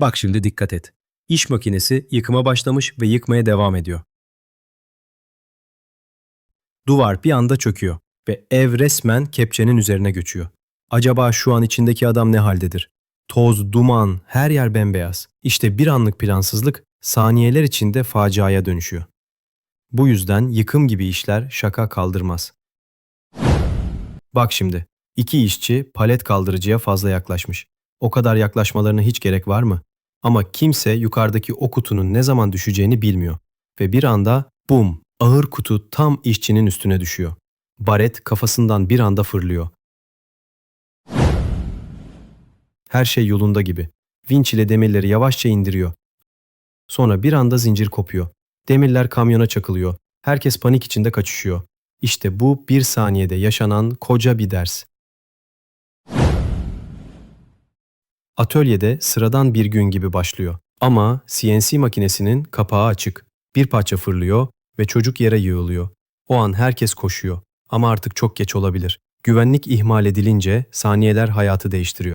Bak şimdi dikkat et. İş makinesi yıkıma başlamış ve yıkmaya devam ediyor. Duvar bir anda çöküyor ve ev resmen kepçenin üzerine göçüyor. Acaba şu an içindeki adam ne haldedir? Toz, duman, her yer bembeyaz. İşte bir anlık plansızlık saniyeler içinde faciaya dönüşüyor. Bu yüzden yıkım gibi işler şaka kaldırmaz. Bak şimdi, iki işçi palet kaldırıcıya fazla yaklaşmış. O kadar yaklaşmalarına hiç gerek var mı? Ama kimse yukarıdaki o kutunun ne zaman düşeceğini bilmiyor. Ve bir anda bum, ağır kutu tam işçinin üstüne düşüyor. Baret kafasından bir anda fırlıyor. Her şey yolunda gibi. Vinç ile demirleri yavaşça indiriyor. Sonra bir anda zincir kopuyor. Demirler kamyona çakılıyor. Herkes panik içinde kaçışıyor. İşte bu bir saniyede yaşanan koca bir ders. Atölyede sıradan bir gün gibi başlıyor. Ama CNC makinesinin kapağı açık. Bir parça fırlıyor ve çocuk yere yığılıyor. O an herkes koşuyor. Ama artık çok geç olabilir. Güvenlik ihmal edilince saniyeler hayatı değiştiriyor.